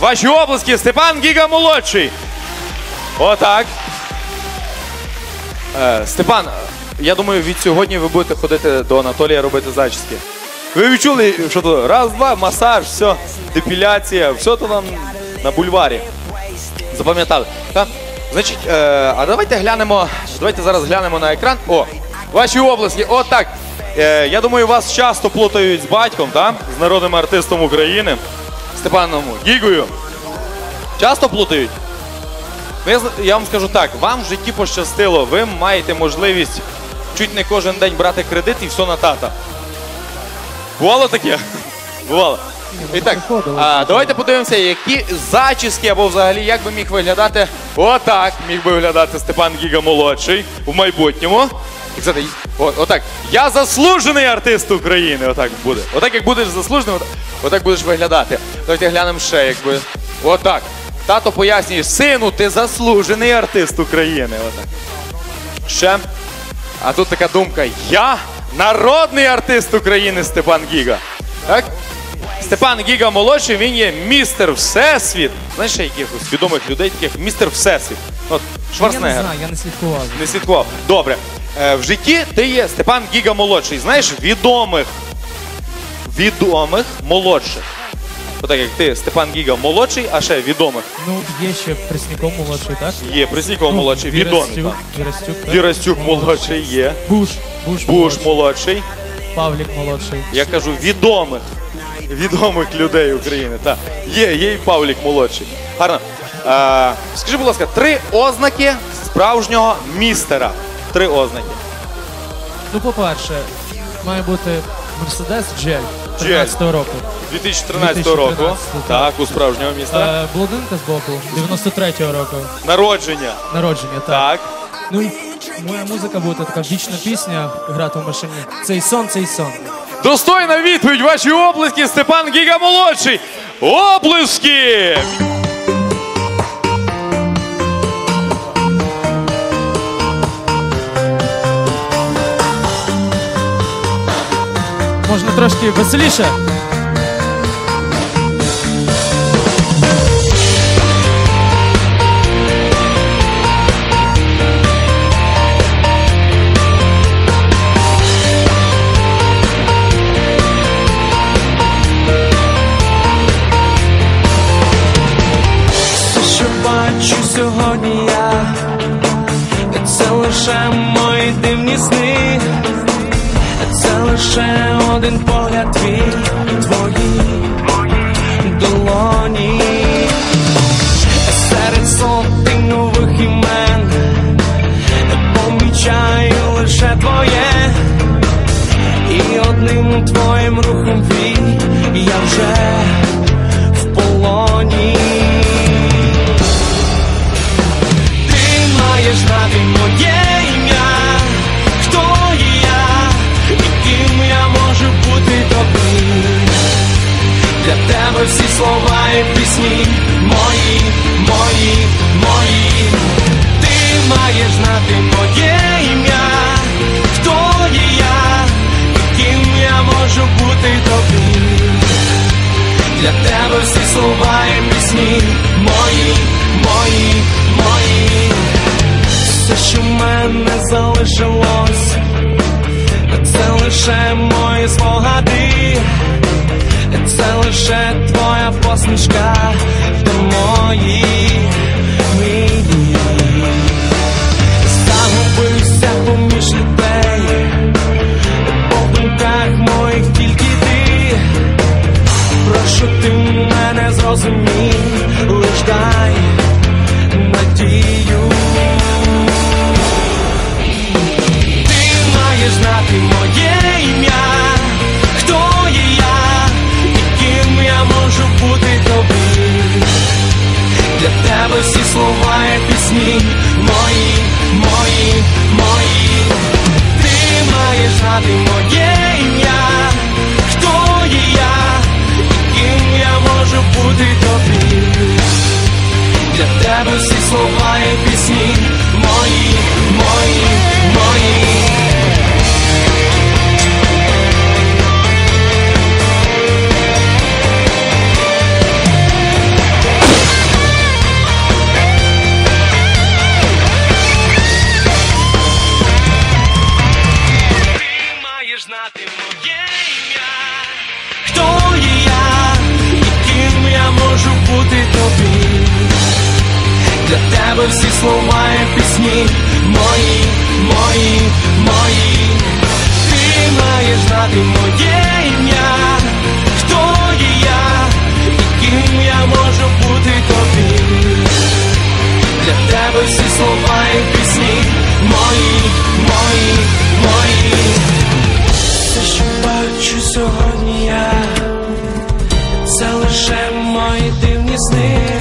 Ваші обласки Степан Гіга молодший. Отак. Е, Степан, я думаю, від сьогодні ви будете ходити до Анатолія робити зачіски. Ви відчули, що то раз, два, масаж, все, депіляція, все то нам на бульварі. Запам'ятали. Так? Значить, е, а давайте глянемо. Давайте зараз глянемо на екран. О, ваші обласки. Отак. Е, я думаю, вас часто плутають з батьком, так? З народним артистом України Степаном Гігою. Часто плутають? Ну, я вам скажу так, вам в житті пощастило, ви маєте можливість чуть не кожен день брати кредит і все на тата. Бувало таке? Бувало. І так, а, давайте подивимося, які зачіски або взагалі як би міг виглядати. Отак міг би виглядати Степан Гіга молодший в майбутньому. І от, отак. Я заслужений артист України. Отак буде. Отак, як будеш заслуженим, отак, отак будеш виглядати. Давайте глянемо ще, якби. Отак. Тато пояснює, сину, ти заслужений артист України. Отак. Ще. А тут така думка: я народний артист України Степан Гіга. Так? Степан Гіга молодший, він є містер Всесвіт. Знаєш, ще якихось відомих людей, таких містер Всесвіт. От Я не знаю, я не слідкував. Не слідкував. Добре. Е, в житті ти є Степан Гіга молодший. Знаєш, відомих. Відомих молодших. Отак як ти Степан Гіга молодший, а ще відомих. Ну, є ще Пресняков молодший, так? Є Пресніков Ну, молодший, відомий. Вірастюк. Вірастюк, так? Вірастюк молодший є. Буш, Буш, Буш молодший. Павлік молодший. Я кажу відомих. Відомих людей України. Так. Є, є і Павлік молодший. Гарно. Е, скажи, будь ласка, три ознаки справжнього містера. Три ознаки. Ну, по-перше, має бути Мерседес Джель Джель. 13 року. 2013 року. 2013, Так, у справжнього містера. Е, Блондинка з боку 93-го року. Народження. Народження, так. Так. Ну і моя музика буде така вічна пісня грати в машині. Цей сон, цей сон. Достойна відповідь ваші оплески, Степан Гіга молодший. Оплески! Можна трошки веселіше. Що бачу сьогодні я, це лише мої дивні сни, це лише один погляд твій, твої долоні, серед сотень нових імен помічаю лише твоє, і одним твоїм рухом твій я вже в полоні. Тебе всі слова і пісні мої, мої, мої. Ти маєш знати моє ім'я, хто є я, і ким я можу бути тобі. Для тебе всі слова і пісні мої, мої, мої. Все, що в мене залишилось, це лише мої спогади, це лише твоя посмішка та мої мрії. Загубився поміж людей, по думках моїх тільки ти. Прошу ти мене зрозумій, лиш дай надію. Ти маєш знати тебе всі слова і пісні, мої, мої, мої. Хто є я, ким я можу бути тобі? для тебе всі слова і пісні, мої, мої, мої, ти маєш знати моє ім'я, хто є я, і ким я можу бути тобі, для тебе всі слова і пісні, мої, мої, мої, все, що бачу сьогодні я, це лише мої дивні сни.